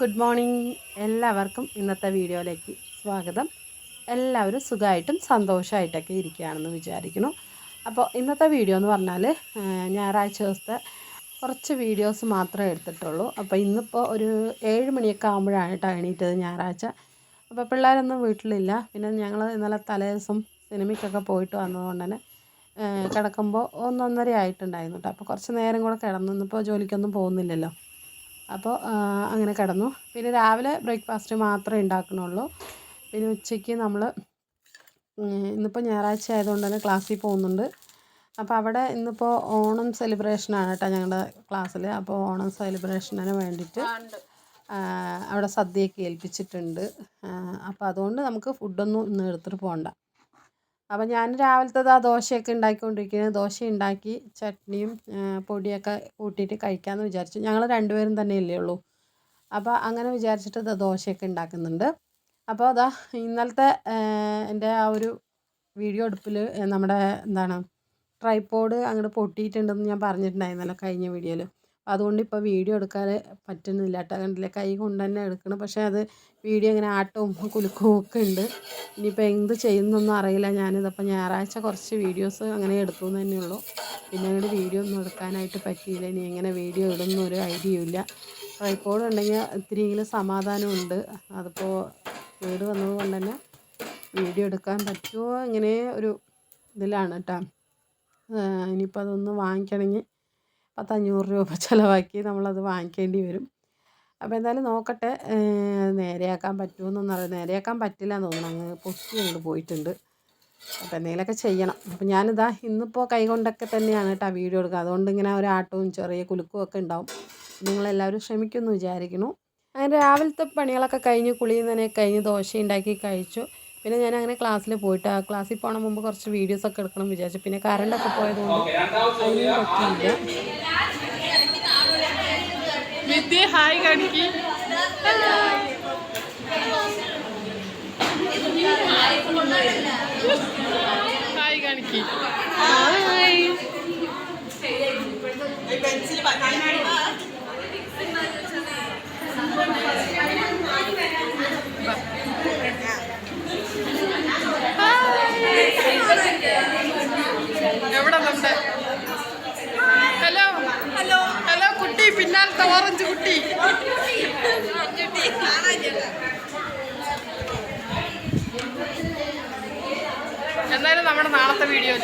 Good morning എല്ലാവർക്കും ഇന്നത്തെ വീഡിയോയിലേക്ക് സ്വാഗതം. എല്ലാവരും സുഖമായിട്ടും സന്തോഷമായിട്ടൊക്കെ ഇരിക്കുകയാണെന്ന് വിചാരിക്കുന്നു. അപ്പോൾ ഇന്നത്തെ വീഡിയോ എന്ന് പറഞ്ഞാൽ ഞായറാഴ്ച ദിവസത്തെ കുറച്ച് വീഡിയോസ് മാത്രമേ എടുത്തിട്ടുള്ളൂ. അപ്പോൾ ഇന്നിപ്പോൾ ഒരു ഏഴ് മണിയൊക്കെ ആകുമ്പോഴാണ് കേട്ടോ എണീറ്റത് ഞായറാഴ്ച. അപ്പോൾ പിള്ളേരൊന്നും വീട്ടിലില്ല. പിന്നെ ഞങ്ങൾ ഇന്നലെ തലേ ദിവസം സിനിമയ്ക്കൊക്കെ പോയിട്ട് വന്നതുകൊണ്ട് തന്നെ കിടക്കുമ്പോൾ ഒന്നൊന്നര ആയിട്ടുണ്ടായിരുന്നു കേട്ടോ. അപ്പോൾ കുറച്ച് നേരം കൂടെ കിടന്നു ഇന്നിപ്പോൾ ജോലിക്കൊന്നും പോകുന്നില്ലല്ലോ. അപ്പോൾ അങ്ങനെ കിടന്നു. പിന്നെ രാവിലെ ബ്രേക്ക്ഫാസ്റ്റ് മാത്രമേ ഉണ്ടാക്കണുള്ളൂ. പിന്നെ ഉച്ചയ്ക്ക് നമ്മൾ ഇന്നിപ്പോൾ ഞായറാഴ്ച ആയതുകൊണ്ട് തന്നെ ക്ലാസ്സിൽ പോകുന്നുണ്ട്. അപ്പോൾ അവിടെ ഇന്നിപ്പോൾ ഓണം സെലിബ്രേഷനാണ് കേട്ടോ ഞങ്ങളുടെ ക്ലാസ്സിൽ അപ്പോൾ ഓണം സെലിബ്രേഷന് വേണ്ടിയിട്ട് അവിടെ സദ്യയൊക്കെ ഏൽപ്പിച്ചിട്ടുണ്ട്. അപ്പോൾ അതുകൊണ്ട് നമുക്ക് ഫുഡൊന്നും ഇന്ന് എടുത്തിട്ട് പോകണ്ട. അപ്പോൾ ഞാൻ രാവിലത്തെ ആ ദോശയൊക്കെ ഉണ്ടാക്കിക്കൊണ്ടിരിക്കുന്നത് ദോശ ഉണ്ടാക്കി ചട്നിയും പൊടിയൊക്കെ കൂട്ടിയിട്ട് കഴിക്കാമെന്ന് വിചാരിച്ചു. ഞങ്ങൾ രണ്ടുപേരും തന്നെയല്ലേ ഉള്ളൂ. അപ്പോൾ അങ്ങനെ വിചാരിച്ചിട്ട് ദോശയൊക്കെ ഉണ്ടാക്കുന്നുണ്ട്. അപ്പോൾ അതാ ഇന്നലത്തെ എന്റെ ആ ഒരു വീഡിയോ എടുപ്പിൽ നമ്മുടെ എന്താണ് ട്രൈപ്പോഡ് അങ്ങോട്ട് പൊട്ടിയിട്ടുണ്ടെന്ന് ഞാൻ പറഞ്ഞിട്ടുണ്ടായിരുന്നല്ലോ കഴിഞ്ഞ വീഡിയോയിൽ അതുകൊണ്ട് ഇപ്പോൾ വീഡിയോ എടുക്കാൻ പറ്റുന്നില്ല. കേട്ടോ. കണ്ടില്ലേ? കൈ കൊണ്ട് തന്നെ എടുക്കണം. പക്ഷേ അത് വീഡിയോ ഇങ്ങനെ ആട്ടവും കുലുക്കവും ഒക്കെ ഉണ്ട്. ഇനിയിപ്പോൾ എന്ത് ചെയ്യുന്നൊന്നും അറിയില്ല. ഞാനിതപ്പോൾ ഞായറാഴ്ച കുറച്ച് വീഡിയോസ് അങ്ങനെ എടുത്തു എന്ന് തന്നെയുള്ളൂ പിന്നെ അങ്ങോട്ട് വീഡിയോ ഒന്നും എടുക്കാനായിട്ട് പറ്റിയില്ല. ഇനി എങ്ങനെ വീഡിയോ ഇടുന്ന ഒരു ഐഡിയയും ഇല്ല. ട്രൈപ്പോഡ് ഉണ്ടെങ്കിൽ ഇത്തിരിയെങ്കിലും സമാധാനമുണ്ട് അതിപ്പോൾ കേട് വന്നത് കൊണ്ട് തന്നെ വീഡിയോ എടുക്കാൻ പറ്റുമോ? ഇങ്ങനെ ഒരു ഇതിലാണ് കേട്ടോ. ഇനിയിപ്പോൾ അതൊന്ന് വാങ്ങിക്കണമെങ്കിൽ പത്തഞ്ഞൂറ് രൂപ ചിലവാക്കി നമ്മളത് വാങ്ങിക്കേണ്ടി വരും. അപ്പോൾ എന്തായാലും നോക്കട്ടെ നേരെയാക്കാൻ പറ്റുമെന്നൊന്നും അറിയാം. നേരെയാക്കാൻ പറ്റില്ല എന്ന് തോന്നുന്നു. അങ്ങ് പൊട്ടി അങ്ങോട്ട് പോയിട്ടുണ്ട്. അപ്പോൾ എന്തെങ്കിലുമൊക്കെ ചെയ്യണം. അപ്പോൾ ഞാനിതാ ഇന്നിപ്പോൾ കൈകൊണ്ടൊക്കെ തന്നെയാണ് കേട്ടോ വീഡിയോ എടുക്കുക അതുകൊണ്ട് ഇങ്ങനെ ഒരു ആട്ടവും ചെറിയ കുലുക്കും ഒക്കെ ഉണ്ടാവും. നിങ്ങളെല്ലാവരും ക്ഷമിക്കുമെന്ന് വിചാരിക്കുന്നു. അങ്ങനെ രാവിലത്തെ പണികളൊക്കെ കഴിഞ്ഞ് കുളിയിൽ തന്നെ കഴിഞ്ഞ് ദോശ ഉണ്ടാക്കി കഴിച്ചു. പിന്നെ ഞാൻ അങ്ങനെ ക്ലാസ്സിൽ പോയിട്ട് ആ ക്ലാസ്സിൽ പോകണ മുമ്പ് കുറച്ച് വീഡിയോസ് ഒക്കെ എടുക്കണം എന്ന് വിചാരിച്ചു. പിന്നെ കറണ്ടൊക്കെ പോയതുകൊണ്ട് അതിനും പറ്റിയില്ല. വിദ്യ ഹായ് കാണിക്ക് ഹായ് കാണിക്ക് ഹായ് എവിടെ നമ്മുടെ? ഹലോ. ഹലോ. ഹലോ കുട്ടി. പിന്നാലത്തെ ഓറഞ്ച് കുട്ടി. എന്തായാലും നമ്മുടെ നാളത്തെ വീഡിയോയിൽ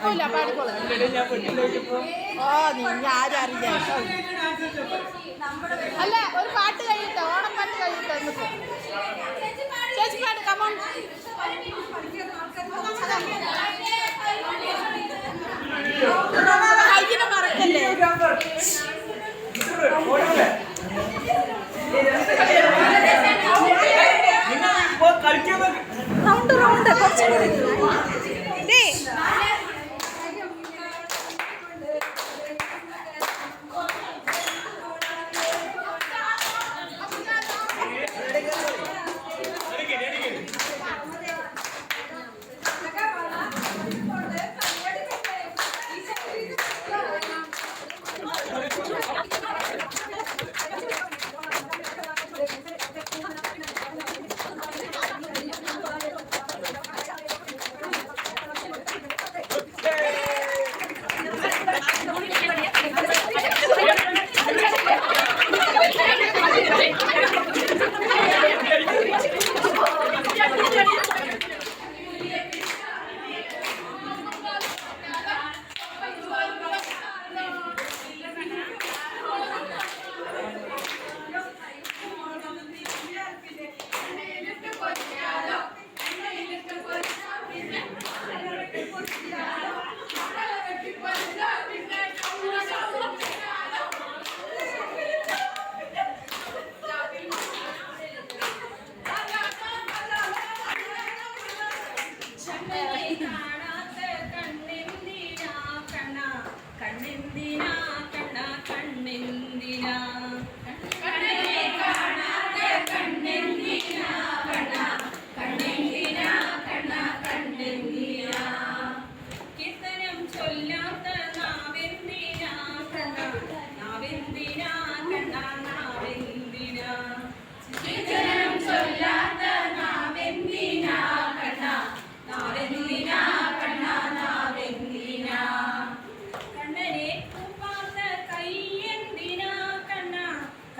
കുഴപ്പമില്ല പാടിക്കോളാം. ഓ നീ ആരും അറിയില്ല. അല്ല ഒരു പാട്ട് കഴിയട്ടെ ഓണം പാട്ട് കഴിയട്ടെ ചേച്ചി പാട്ട് കമോൺ കയ്യിനെ മറക്കല്ലേ റൗണ്ട് റൗണ്ട് കുറച്ച്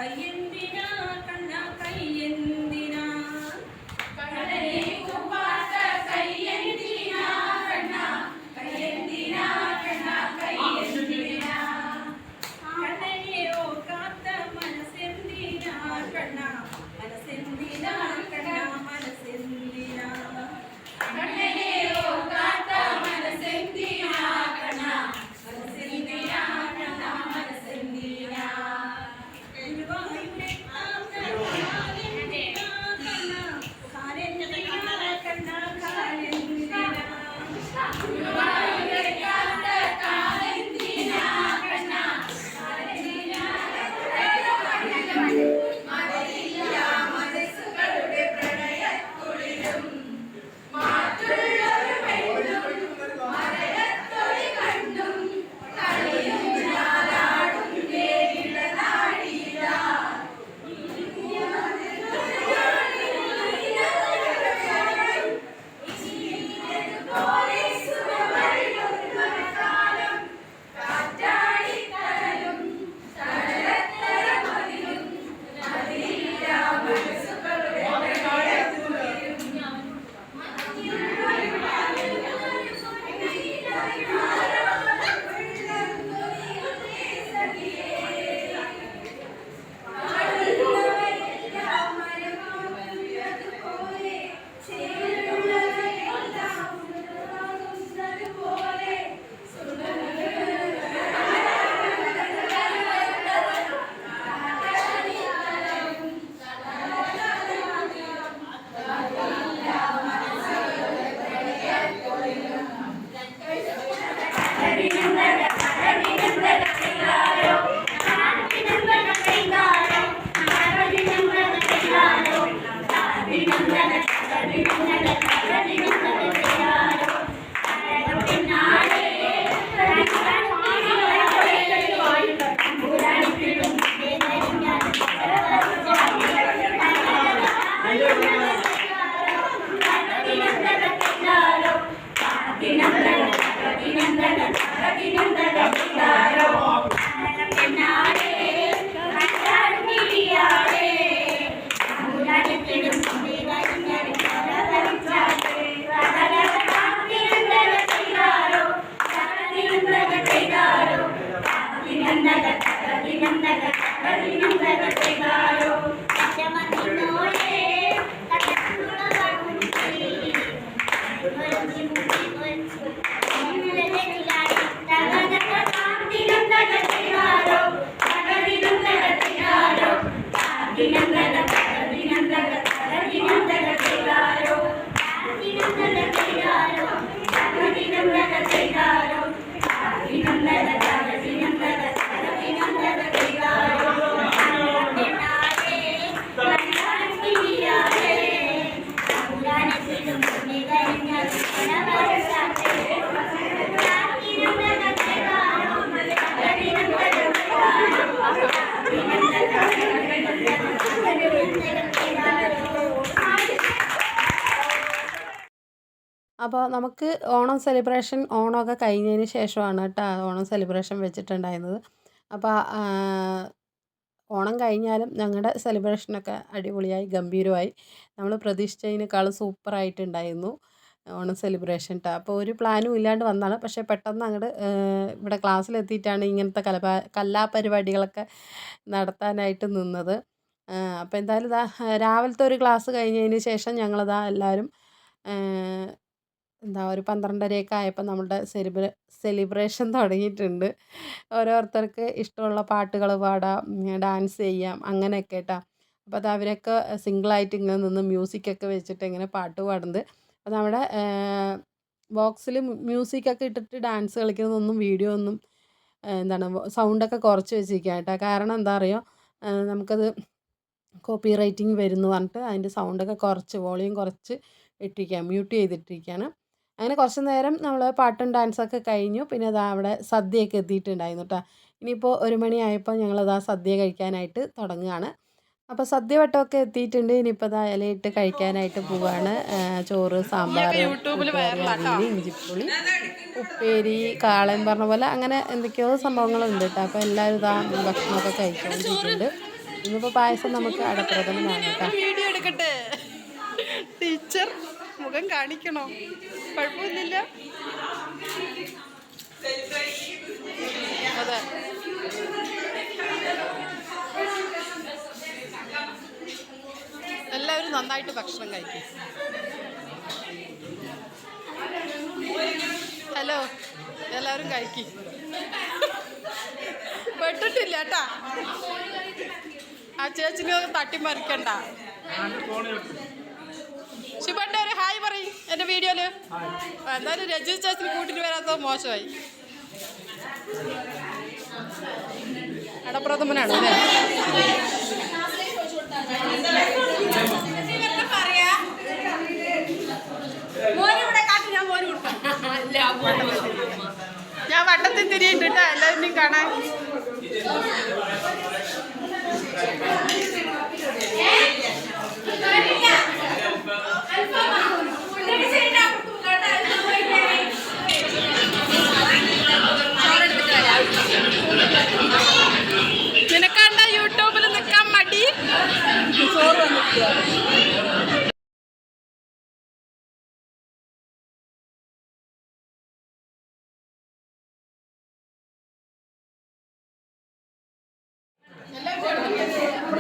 cayendo. അപ്പോൾ നമുക്ക് ഓണം സെലിബ്രേഷൻ ഓണമൊക്കെ കഴിഞ്ഞതിന് ശേഷമാണ് കേട്ടോ ഓണം സെലിബ്രേഷൻ വെച്ചിട്ടുണ്ടായിരുന്നത്. അപ്പോൾ ഓണം കഴിഞ്ഞാലും ഞങ്ങളുടെ സെലിബ്രേഷനൊക്കെ അടിപൊളിയായി ഗംഭീരമായി. നമ്മൾ പ്രതീക്ഷിച്ചതിനേക്കാളും സൂപ്പറായിട്ടുണ്ടായിരുന്നു ഓണം സെലിബ്രേഷൻ കേട്ടോ അപ്പോൾ ഒരു പ്ലാനും ഇല്ലാണ്ട് വന്നതാണ്. പക്ഷേ പെട്ടെന്ന് അങ്ങോട്ട് ഇവിടെ ക്ലാസ്സിലെത്തിയിട്ടാണ് ഇങ്ങനത്തെ കലപാ കലാപരിപാടികളൊക്കെ നടത്താനായിട്ട് നിന്നത്. അപ്പോൾ എന്തായാലും ഇതാ രാവിലത്തെ ഒരു ക്ലാസ് കഴിഞ്ഞതിന് ശേഷം ഞങ്ങളിതാ എല്ലാവരും എന്താ ഒരു പന്ത്രണ്ടരയൊക്കെ ആയപ്പോൾ നമ്മളുടെ സെലിബ്ര സെലിബ്രേഷൻ തുടങ്ങിയിട്ടുണ്ട്. ഓരോരുത്തർക്ക് ഇഷ്ടമുള്ള പാട്ടുകൾ പാടാം ഡാൻസ് ചെയ്യാം അങ്ങനെയൊക്കെ കേട്ടോ. അപ്പോൾ അത് അവരൊക്കെ സിംഗിളായിട്ട് ഇങ്ങനെ നിന്ന് മ്യൂസിക്കൊക്കെ വെച്ചിട്ട് ഇങ്ങനെ പാട്ട് പാടുന്നത്. അപ്പോൾ നമ്മുടെ ബോക്സിൽ മ്യൂസിക്കൊക്കെ ഇട്ടിട്ട് ഡാൻസ് കളിക്കുന്നതൊന്നും വീഡിയോ ഒന്നും എന്താണ് സൗണ്ടൊക്കെ കുറച്ച് വെച്ചിരിക്കുക കേട്ടോ. കാരണം എന്താ അറിയോ? നമുക്കത് കോപ്പി റൈറ്റിംഗ് വരും എന്ന് പറഞ്ഞിട്ട് അതിന്റെ സൗണ്ടൊക്കെ കുറച്ച് വോളിയം കുറച്ച് ഇട്ടിരിക്കുക മ്യൂട്ട് ചെയ്തിട്ടിരിക്കുകയാണ്. അങ്ങനെ കുറച്ച് നേരം നമ്മൾ പാട്ടും ഡാൻസൊക്കെ കഴിഞ്ഞു. പിന്നെ അതാ അവിടെ സദ്യയൊക്കെ എത്തിയിട്ടുണ്ടായിരുന്നു കേട്ടോ ഇനിയിപ്പോൾ ഒരു മണിയായപ്പോൾ ഞങ്ങളതാ സദ്യ കഴിക്കാനായിട്ട് തുടങ്ങുകയാണ് അപ്പോൾ സദ്യ വട്ടമൊക്കെ എത്തിയിട്ടുണ്ട്. ഇനിയിപ്പോൾ അതാ ഇലയിട്ട് കഴിക്കാനായിട്ട് പോവാണ്. ചോറ് സാമ്പാർ ഇഞ്ചിപ്പുളി ഉപ്പേരി കാളൻ പറഞ്ഞ പോലെ അങ്ങനെ എന്തൊക്കെയോ സംഭവങ്ങളുണ്ട് കേട്ടോ അപ്പോൾ എല്ലാവരും ഇതാ ഭക്ഷണമൊക്കെ കഴിച്ചുകൊണ്ടിരിക്കുന്നുണ്ട് ഇന്നിപ്പോൾ പായസം നമുക്ക് അടപ്രഥമനാണ് കേട്ടോ ടീച്ചർ മുഖം കാണിക്കണോ? കുഴപ്പമൊന്നുമില്ല. അതെ. എല്ലാവരും നന്നായിട്ട് ഭക്ഷണം കഴിക്കും. ഹലോ എല്ലാവരും കഴിക്കും. പെട്ടിട്ടില്ല കേട്ടാ. ആ ചേച്ചിനെ തട്ടിമറിക്കണ്ട. ശിവന്റെ ഒരു ഹായ് പറയും എന്റെ വീഡിയോയിൽ. എന്തായാലും രജി ചേച്ചിന് കൂട്ടിട്ട് വരാത്തത് മോശമായി. അടപ്രഥമനാണ് ഞാൻ വട്ടത്തിൽ തിരിയിട്ടിട്ടാ എല്ലാവരും കാണാൻ.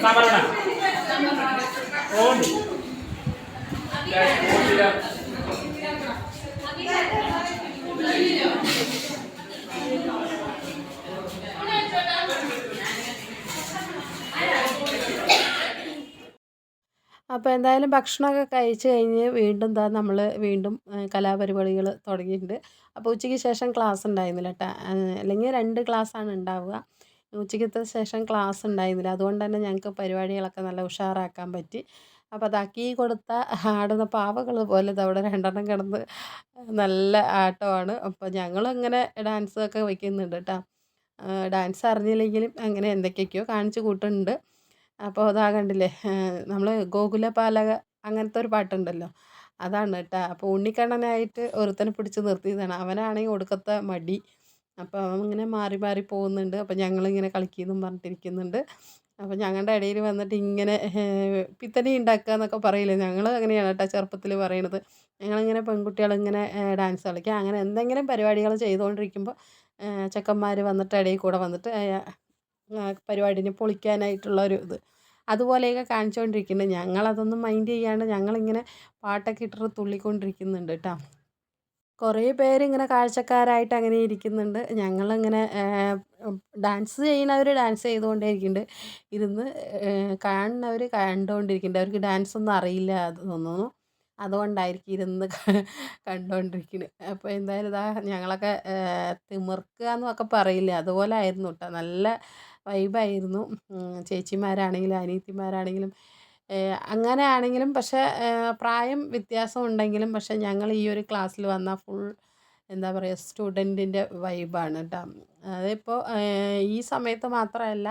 സാമ്പാറാണ് അപ്പോൾ എന്തായാലും ഭക്ഷണമൊക്കെ കഴിച്ച് കഴിഞ്ഞ് വീണ്ടും എന്താ നമ്മൾ വീണ്ടും കലാപരിപാടികൾ തുടങ്ങിയിട്ടുണ്ട്. അപ്പോൾ ഉച്ചയ്ക്ക് ശേഷം ക്ലാസ് ഉണ്ടായിരുന്നില്ല കേട്ടോ അല്ലെങ്കിൽ രണ്ട് ക്ലാസ്സാണ് ഉണ്ടാവുക. ഉച്ചയ്ക്കത്തെ ശേഷം ക്ലാസ് ഉണ്ടായിരുന്നില്ല. അതുകൊണ്ട് തന്നെ ഞങ്ങൾക്ക് പരിപാടികളൊക്കെ നല്ല ഉഷാറാക്കാൻ പറ്റി. അപ്പോൾ അതാക്കി കൊടുത്ത ആടുന്ന പാവകൾ പോലെ അവിടെ രണ്ടെണ്ണം കിടന്ന് നല്ല ആട്ടമാണ്. അപ്പോൾ ഡാൻസ് ഒക്കെ വയ്ക്കുന്നുണ്ട് കേട്ടോ ഡാൻസ് അറിഞ്ഞില്ലെങ്കിലും അങ്ങനെ എന്തൊക്കെയൊക്കെയോ കാണിച്ചു കൂട്ടുന്നുണ്ട് അപ്പോൾ അതാ കണ്ടില്ലേ നമ്മൾ ഗോകുലപാലക അങ്ങനത്തെ ഒരു പാട്ടുണ്ടല്ലോ അതാണ് കേട്ടോ അപ്പോൾ ഉണ്ണിക്കണ്ണനായിട്ട് ഒരുത്തനെ പിടിച്ച് നിർത്തിയതാണ്. അവനാണെങ്കിൽ ഒടുക്കത്തെ മടി. അപ്പോൾ അവൻ ഇങ്ങനെ മാറി മാറി പോകുന്നുണ്ട്. അപ്പോൾ ഞങ്ങളിങ്ങനെ കളിക്കുന്നു പറഞ്ഞിട്ടിരിക്കുന്നുണ്ട്. അപ്പോൾ ഞങ്ങളുടെ ഇടയിൽ വന്നിട്ട് ഇങ്ങനെ പിത്തനി ഉണ്ടാക്കുക എന്നൊക്കെ പറയില്ലേ? ഞങ്ങൾ അങ്ങനെയാണ് കേട്ടോ ചെറുപ്പത്തിൽ പറയണത്. ഞങ്ങളിങ്ങനെ പെൺകുട്ടികളിങ്ങനെ ഡാൻസ് കളിക്കുക അങ്ങനെ എന്തെങ്കിലും പരിപാടികൾ ചെയ്തുകൊണ്ടിരിക്കുമ്പോൾ ചെക്കന്മാർ വന്നിട്ട് ഇടയിൽ കൂടെ വന്നിട്ട് പരിപാടിനെ പൊളിക്കാനായിട്ടുള്ള ഒരു ഇത്. അതുപോലെയൊക്കെ കാണിച്ചുകൊണ്ടിരിക്കുന്നുണ്ട് ഞങ്ങളതൊന്നും മൈൻഡ് ചെയ്യാണ്ട് ഞങ്ങളിങ്ങനെ പാട്ടൊക്കെ ഇട്ടിട്ട് തുള്ളിക്കൊണ്ടിരിക്കുന്നുണ്ട് കേട്ടോ. കുറേ പേരിങ്ങനെ കാഴ്ചക്കാരായിട്ട് അങ്ങനെ ഇരിക്കുന്നുണ്ട്. ഞങ്ങളിങ്ങനെ ഡാൻസ് ചെയ്യുന്നവർ ഡാൻസ് ചെയ്തുകൊണ്ടേയിരിക്കുന്നുണ്ട്. ഇരുന്ന് കാണുന്നവർ കണ്ടുകൊണ്ടിരിക്കുന്നുണ്ട് അവർക്ക് ഡാൻസ് ഒന്നും അറിയില്ല അത് തോന്നുന്നു. അതുകൊണ്ടായിരിക്കും ഇരുന്ന് കണ്ടുകൊണ്ടിരിക്കുന്നത് അപ്പോൾ എന്തായാലും ഇതാ ഞങ്ങളൊക്കെ തിമിർക്കുക എന്നൊക്കെ പറയില്ലേ? അതുപോലെ ആയിരുന്നു കേട്ടോ നല്ല വൈബായിരുന്നു. ചേച്ചിമാരാണെങ്കിലും അനിയത്തിമാരാണെങ്കിലും അങ്ങനെ ആണെങ്കിലും പക്ഷേ പ്രായം വ്യത്യാസം ഉണ്ടെങ്കിലും പക്ഷേ ഞങ്ങൾ ഈ ഒരു ക്ലാസ്സിൽ വന്നാൽ ഫുൾ എന്താ പറയുക സ്റ്റുഡന്റിന്റെ വൈബാണ് കേട്ടോ. അതിപ്പോൾ ഈ സമയത്ത് മാത്രമല്ല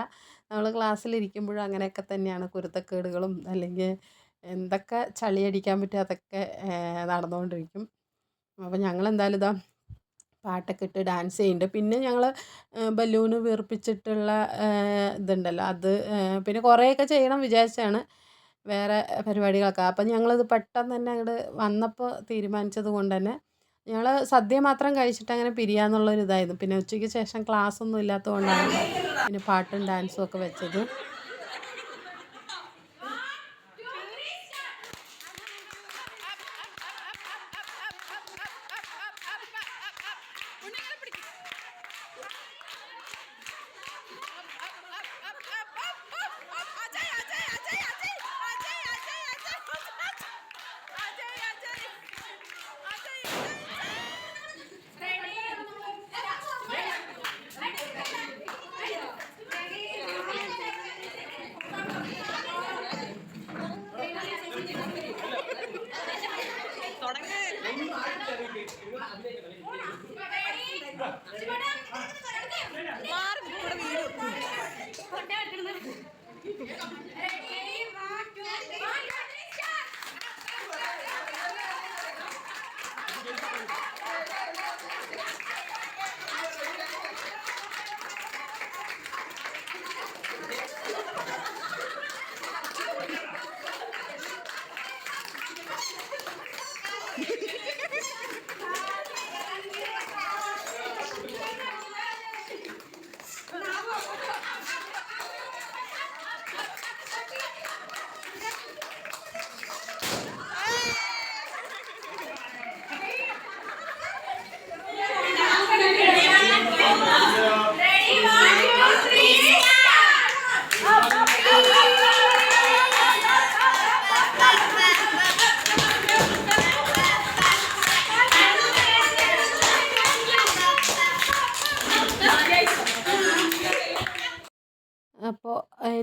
നമ്മൾ ക്ലാസ്സിലിരിക്കുമ്പോഴും അങ്ങനെയൊക്കെ തന്നെയാണ് കുരുത്തക്കേടുകളും അല്ലെങ്കിൽ എന്തൊക്കെ ചളിയടിക്കാൻ പറ്റുമോ അതൊക്കെ നടന്നുകൊണ്ടിരിക്കും അപ്പോൾ ഞങ്ങൾ എന്തായാലും ഇതാ പാട്ടൊക്കെ ഇട്ട് ഡാൻസ് ചെയ്യുന്നുണ്ട്. പിന്നെ ഞങ്ങൾ ബലൂണ് വീർപ്പിച്ചിട്ടുള്ള ഇതുണ്ടല്ലോ. അത് പിന്നെ കുറേയൊക്കെ ചെയ്യണം വിചാരിച്ചാണ്. വേറെ പരിപാടികളൊക്കെ. അപ്പം ഞങ്ങളിത് പെട്ടെന്ന് തന്നെ അങ്ങോട്ട് വന്നപ്പോൾ തീരുമാനിച്ചത് കൊണ്ട് തന്നെ ഞങ്ങൾ സദ്യ മാത്രം കഴിച്ചിട്ട് അങ്ങനെ പിരിയാന്നുള്ളൊരു ഇതായിരുന്നു പിന്നെ ഉച്ചയ്ക്ക് ശേഷം ക്ലാസ് ഒന്നും ഇല്ലാത്തത് കൊണ്ടാണ് പിന്നെ പാട്ടും ഡാൻസും ഒക്കെ വെച്ചത്.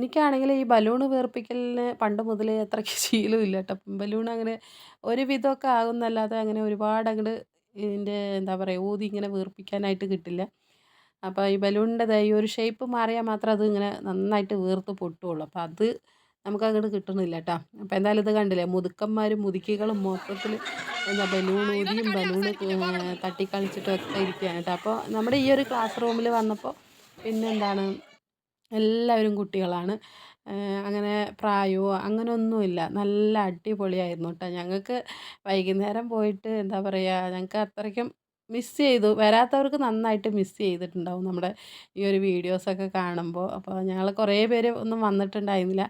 എനിക്കാണെങ്കിൽ ഈ ബലൂൺ വീർപ്പിക്കലിന് പണ്ട് മുതലേ അത്രയ്ക്ക് ശീലമില്ല കേട്ടോ ബലൂൺ അങ്ങനെ ഒരു വിധമൊക്കെ ആകുന്നല്ലാതെ അങ്ങനെ ഒരുപാട് അങ്ങോട്ട് ഇതിന്റെ എന്താ പറയുക ഊതി ഇങ്ങനെ വീർപ്പിക്കാനായിട്ട് കിട്ടില്ല. അപ്പോൾ ഈ ബലൂണിന്റെ ഈ ഒരു ഷേപ്പ് മാറിയാൽ മാത്രം അത് ഇങ്ങനെ നന്നായിട്ട് വീർത്ത് പൊട്ടുള്ളൂ അപ്പോൾ അത് നമുക്ക് അങ്ങോട്ട് കിട്ടുന്നില്ല കേട്ടോ അപ്പോൾ എന്തായാലും ഇത് കണ്ടില്ലേ മുതുക്കന്മാരും മുതുക്കികളും മൊത്തത്തിൽ എന്താ ബലൂൺ ഊതിയും ബലൂൺ തട്ടിക്കളിച്ചിട്ടും ഒക്കെ ഇരിക്കുകയാണ് കേട്ടോ. അപ്പോൾ നമ്മുടെ ഈ ഒരു ക്ലാസ് റൂമിൽ വന്നപ്പോൾ പിന്നെന്താണ് എല്ലാവരും കുട്ടികളാണ്. അങ്ങനെ പ്രായമോ അങ്ങനെയൊന്നുമില്ല നല്ല അടിപൊളിയായിരുന്നു കേട്ടോ ഞങ്ങൾക്ക് വൈകുന്നേരം പോയിട്ട് എന്താ പറയുക ഞങ്ങൾക്ക് അത്രയ്ക്കും മിസ് ചെയ്തു. വരാത്തവർക്ക് നന്നായിട്ട് മിസ് ചെയ്തിട്ടുണ്ടാവും നമ്മുടെ ഈ ഒരു വീഡിയോസൊക്കെ കാണുമ്പോൾ. അപ്പോൾ ഞങ്ങൾ കുറേ പേര് ഒന്നും വന്നിട്ടുണ്ടായിരുന്നില്ല.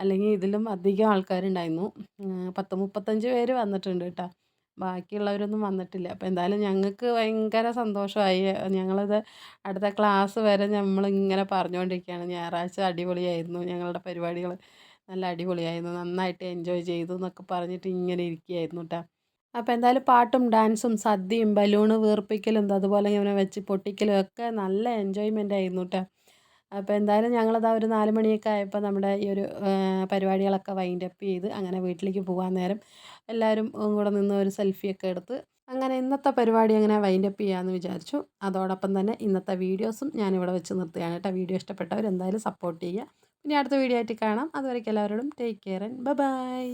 അല്ലെങ്കിൽ ഇതിലും അധികം ആൾക്കാരുണ്ടായിരുന്നു. പത്ത് മുപ്പത്തഞ്ച് പേര് വന്നിട്ടുണ്ട് കേട്ടോ ബാക്കിയുള്ളവരൊന്നും വന്നിട്ടില്ല. അപ്പോൾ എന്തായാലും ഞങ്ങൾക്ക് ഭയങ്കര സന്തോഷമായി. ഞങ്ങളത് അടുത്ത ക്ലാസ് വരെ നമ്മളിങ്ങനെ പറഞ്ഞുകൊണ്ടിരിക്കുകയാണ് ഞായറാഴ്ച അടിപൊളിയായിരുന്നു. ഞങ്ങളുടെ പരിപാടികൾ നല്ല അടിപൊളിയായിരുന്നു. നന്നായിട്ട് എൻജോയ് ചെയ്തു എന്നൊക്കെ പറഞ്ഞിട്ട് ഇങ്ങനെ ഇരിക്കുകയായിരുന്നു കേട്ടോ അപ്പോൾ എന്തായാലും പാട്ടും ഡാൻസും സദ്യയും ബലൂണ് വീർപ്പിക്കലും അതുപോലെ ഇങ്ങനെ വെച്ച് പൊട്ടിക്കലും ഒക്കെ നല്ല എൻജോയ്മെന്റ് ആയിരുന്നു കേട്ടോ അപ്പോൾ എന്തായാലും ഞങ്ങളതാ ഒരു നാല് മണിയൊക്കെ ആയപ്പോൾ നമ്മുടെ ഈ ഒരു പരിപാടികളൊക്കെ വൈൻഡ് അപ്പ് ചെയ്ത് അങ്ങനെ വീട്ടിലേക്ക് പോകാൻ നേരം എല്ലാവരും കൂടെ നിന്ന് ഒരു സെൽഫിയൊക്കെ എടുത്ത് അങ്ങനെ ഇന്നത്തെ പരിപാടി അങ്ങനെ വൈൻഡ് അപ്പ് ചെയ്യാമെന്ന് വിചാരിച്ചു. അതോടൊപ്പം തന്നെ ഇന്നത്തെ വീഡിയോസും ഞാനിവിടെ വെച്ച് നിർത്തുകയാണ് കേട്ടോ. വീഡിയോ ഇഷ്ടപ്പെട്ടവർ എന്തായാലും സപ്പോർട്ട് ചെയ്യുക. ഇനി അടുത്ത വീഡിയോ ആയിട്ട് കാണാം. അതുവരേക്കും എല്ലാവരോടും ടേക്ക് കെയർ ആൻഡ് ബൈ